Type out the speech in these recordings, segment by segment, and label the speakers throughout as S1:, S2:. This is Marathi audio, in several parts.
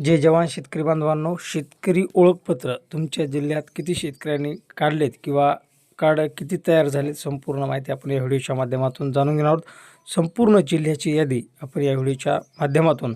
S1: जे जवान शेतकरी बांधवांनो शेतकरी ओळखपत्र तुमच्या जिल्ह्यात किती शेतकऱ्यांनी काढलेत किंवा कार्ड किती तयार झालेत संपूर्ण माहिती आपण या व्हिडिओच्या माध्यमातून जाणून घेणार आहोत. संपूर्ण जिल्ह्याची यादी आपण या व्हिडिओच्या माध्यमातून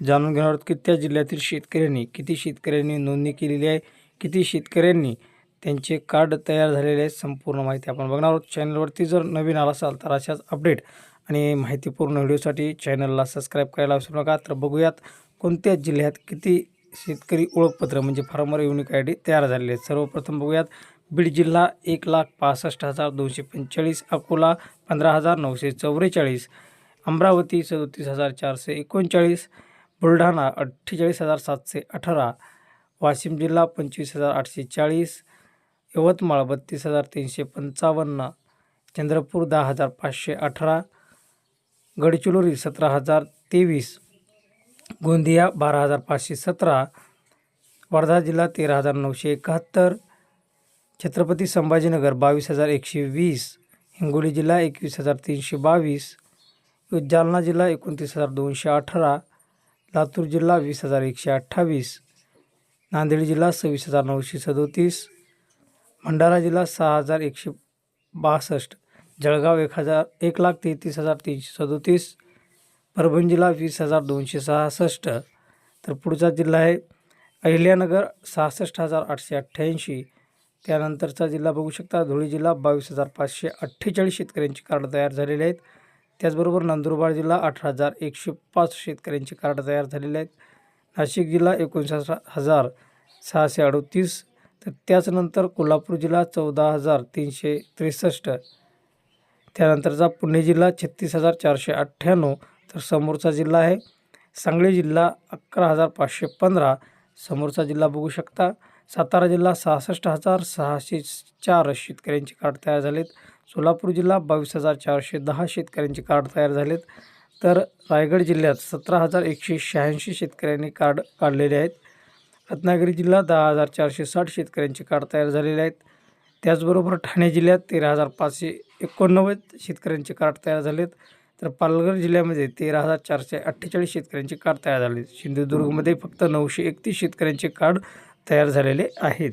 S1: जाणून घेणार आहोत की त्या जिल्ह्यातील शेतकऱ्यांनी किती शेतकऱ्यांनी नोंदणी केलेली आहे किती शेतकऱ्यांनी त्यांचे कार्ड तयार झालेले आहेत संपूर्ण माहिती आपण बघणार आहोत. चॅनलवरती जर नवीन आला असाल तर अशाच अपडेट आणि माहितीपूर्ण व्हिडिओसाठी चॅनलला सबस्क्राईब करायला विसरू नका. तर बघूयात कोणत्या जिल्ह्यात किती शेतकरी ओळखपत्र म्हणजे फार्मर युनिक आय डी तयार झालेले आहेत? सर्वप्रथम बघूयात. बीड जिल्हा एक लाख पासष्ट हजार दोनशे पंचेचाळीस अकोला पंधरा हजार नऊशे चौवेचाळीस अमरावती सदोतीस हजार चारशे एकोणचाळीस बुलढाणा अठ्ठेचाळीस हजार सातशे अठरा वाशिम जिल्हा पंचवीस हजार आठशे चाळीस यवतमाळ बत्तीस हजार तीनशे पंचावन्न चंद्रपूर दहा हजार पाचशे अठरा गडचिरोली सतरा हजार तेवीस गोंदिया बारा हजार पाचशे सतरा वर्धा जिल्हा तेरा हजार नऊशे एकाहत्तर छत्रपती संभाजीनगर बावीस हजार एकशे वीस हिंगोली जिल्हा एकवीस हजार तीनशे बावीस जालना जिल्हा एकोणतीस हजार दोनशे अठरा लातूर जिल्हा वीस हजार एकशे अठ्ठावीस नांदेड जिल्हा सव्वीस हजार नऊशे सदोतीस भंडारा जिल्हा सहा हजार एकशे बासष्ट जळगाव एक हजार एक लाख तेहतीस हजार तीनशे सदोतीस परभणी जिल्हा वीस हजार दोनशे सहासष्ट. तर पुढचा जिल्हा आहे अहिल्यानगर सहासष्ट हजार आठशे अठ्ठ्याऐंशी. त्यानंतरचा जिल्हा बघू शकता धुळे जिल्हा बावीस हजार पाचशे अठ्ठेचाळीस शेतकऱ्यांची कार्ड तयार झालेले आहेत. त्याचबरोबर नंदुरबार जिल्हा अठरा हजार एकशे पाच शेतकऱ्यांची कार्ड तयार झालेले आहेत. नाशिक जिल्हा एकोणसाठ हजार सहाशे अडतीस. तर त्याचनंतर कोल्हापूर जिल्हा चौदा हजार तीनशे त्रेसष्ट. त्यानंतरचा पुणे जिल्हा छत्तीस हजार चारशे अठ्ठ्याण्णव. तर समोरचा जिल्हा आहे. सांगली जिल्हा अकरा हजार पाचशे पंधरा. समोरचा जिल्हा बघू शकता. सातारा जिल्हा सहासष्ट हजार सहाशे चार शेतकऱ्यांची कार्ड तयार झालेत. सोलापूर जिल्हा बावीस हजार चारशे दहा शेतकऱ्यांची कार्ड तयार झालेत. तर रायगड जिल्ह्यात सतरा हजार एकशे शहाऐंशी शेतकऱ्यांनी कार्ड काढलेले आहेत. रत्नागिरी जिल्हा दहा हजार चारशे साठ शेतकऱ्यांचे कार्ड तयार झालेले आहेत. त्याचबरोबर ठाणे जिल्ह्यात तेरा हजार पाचशे एकोणनव्वद शेतकऱ्यांचे कार्ड तयार झालेत. तर पालघर जिल्ह्यामध्ये तेरा हजार चारशे अठ्ठेचाळीस शेतकऱ्यांचे कार्ड तयार झाले. सिंधुदुर्गमध्ये फक्त नऊशे एकतीस शेतकऱ्यांचे कार्ड तयार झालेले आहेत.